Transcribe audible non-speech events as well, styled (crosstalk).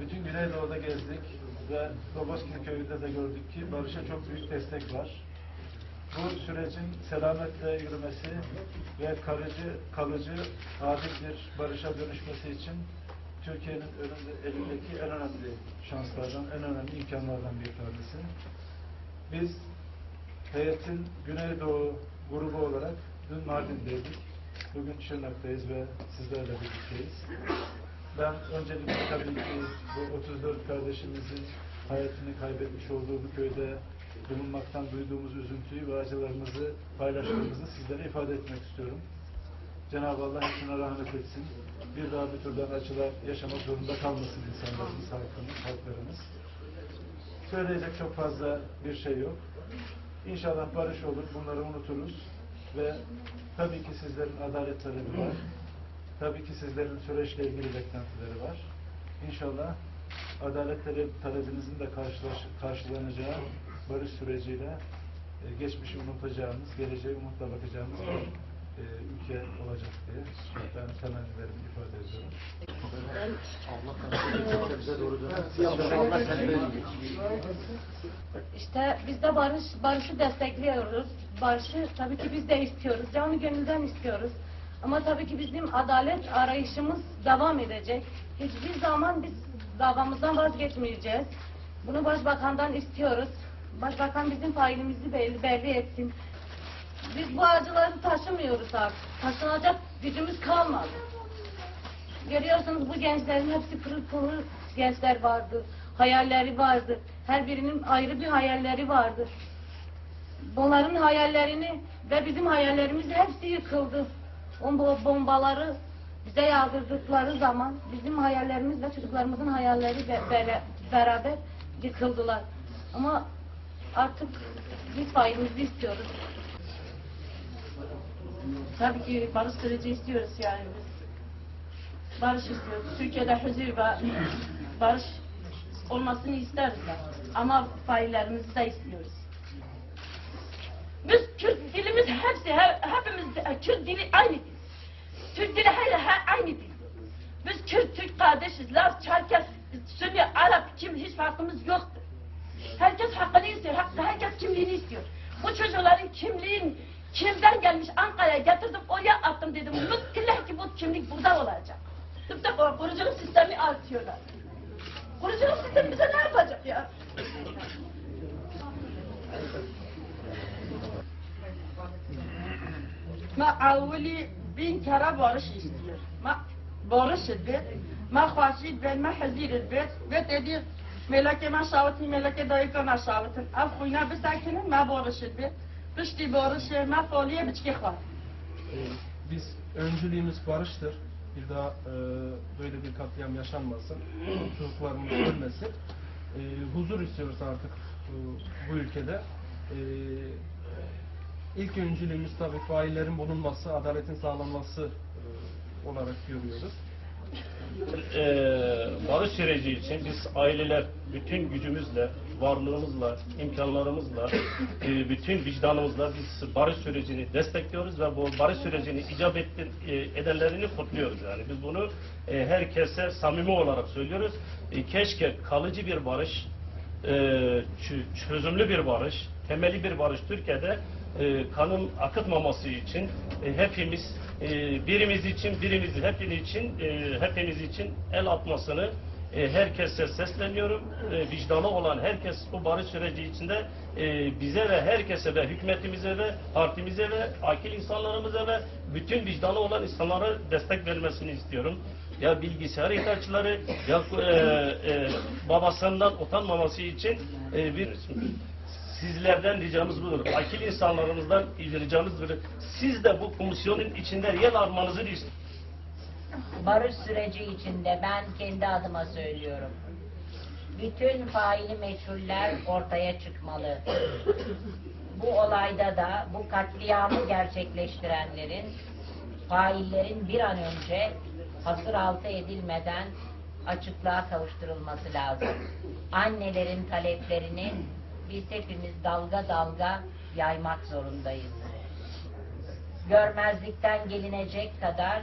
Bütün Güneydoğu'da gezdik ve Roboskil köyünde de gördük ki barışa çok büyük destek var. Bu sürecin selametle yürümesi ve kalıcı, kalıcı adil bir barışa dönüşmesi için Türkiye'nin önünde, elindeki en önemli şanslardan, en önemli imkanlardan bir tanesi. Biz heyetin Güneydoğu grubu olarak dün Mardin'deydik. Bugün Şırnak'tayız ve sizlerle birlikteyiz. Ben öncelikle tabii ki bu 34 kardeşimizin hayatını kaybetmiş olduğu bu köyde bulunmaktan duyduğumuz üzüntüyü ve acılarımızı paylaştığımızı sizlere ifade etmek istiyorum. Cenab-ı Allah hepsine rahmet etsin. Bir daha bir türden acılar yaşamak zorunda kalmasın insanlarımız, halkımız, halklarımız. Söyleyecek çok fazla bir şey yok. İnşallah barış olur, bunları unuturuz ve tabii ki sizlerin adalet talebi var. Tabii ki sizlerin süreçle ilgili beklentileri var. İnşallah adalet tale- talebinizin de karşılaş- karşılanacağı barış süreciyle e, geçmişi unutacağımız, geleceğe umutla bakacağımız e, ülke olacak diye ben temennilerimi ifade ediyorum. İşte biz de barış, barışı destekliyoruz. Barışı tabii ki biz de istiyoruz. Canı gönülden istiyoruz. Ama tabii ki bizim adalet arayışımız devam edecek. Hiçbir zaman biz davamızdan vazgeçmeyeceğiz. Bunu başbakandan istiyoruz. Başbakan bizim failimizi belli, belli etsin. Biz bu acıları taşımıyoruz artık. Taşınacak gücümüz kalmadı. Görüyorsunuz bu gençlerin hepsi pırıl pırıl gençler vardı. Hayalleri vardı. Her birinin ayrı bir hayalleri vardı. Bunların hayallerini ve bizim hayallerimiz hepsi yıkıldı. O bo- bombaları bize yağdırdıkları zaman bizim hayallerimiz ve çocuklarımızın hayalleri be- bere- beraber yıkıldılar. Ama artık biz failimizi istiyoruz. Tabii ki barış süreci istiyoruz yani biz. Barış istiyoruz. Türkiye'de huzur ve barış olmasını isteriz. Ama faillerimizi de istiyoruz. Biz Kürt dilimiz hepsi, he- hepimiz Kürt dili aynı. Türk dili her, her aynı dil. Biz Kürt, Türk kardeşiz. Laz, Çerkes, Sünni, Arap, kim hiç farkımız yoktur. Herkes hakkını istiyor, herkes kimliğini istiyor. Bu çocukların kimliğin Şehirden gelmiş Ankara'ya getirdim oraya attım dedim. Mutlullah ki bu kimlik burada olacak. Tıpta kuruculuk sistemi artıyorlar. Kuruculuk sistemi bize ne yapacak ya? Ma avuli bin kere barış istiyor. Ma barış edip, ma hoşid ben, ma hazir edip ve dedi meleke ma şavetin, meleke dayıkan şavetin. Av huyna bir sakinin ma barış edip. Pişti barış mefaliye biçki kal. Biz öncülüğümüz barıştır. Bir daha e, böyle bir katliam yaşanmasın. (clears throat) Çocuklarımız ölmesin. E, huzur istiyoruz artık e, bu ülkede. E, ilk öncülüğümüz tabii faillerin bulunması, adaletin sağlanması e, olarak görüyoruz e, barış süreci için biz aileler bütün gücümüzle varlığımızla, imkanlarımızla, eee, bütün vicdanımızla biz barış sürecini destekliyoruz ve bu barış sürecini icap ettir, eee, edenlerini kutluyoruz. Yani biz bunu eee, herkese samimi olarak söylüyoruz. E, keşke kalıcı bir barış, çö- çözümlü bir barış, temeli bir barış Türkiye'de e, kanın akıtmaması için e, hepimiz e, birimiz için birimiz hepiniz için e, hepiniz için el atmasını e, herkese sesleniyorum. E, vicdanı olan herkes bu barış süreci içinde e, bize ve herkese ve hükümetimize ve partimize ve akil insanlarımıza ve bütün vicdanı olan insanlara destek vermesini istiyorum. Ya bilgisayar ihtiyaçları ya e, e, babasından utanmaması için e, bir Sizlerden ricamız budur. Akil insanlarımızdan ricamız budur. Siz de bu komisyonun içinde yer almanızı istiyoruz. Barış süreci içinde ben kendi adıma söylüyorum. Bütün faili meçhuller ortaya çıkmalı. Bu olayda da bu katliamı gerçekleştirenlerin, faillerin bir an önce hasır altı edilmeden açıklığa kavuşturulması lazım. Annelerin taleplerini biz hepimiz dalga dalga yaymak zorundayız. görmezlikten gelinecek kadar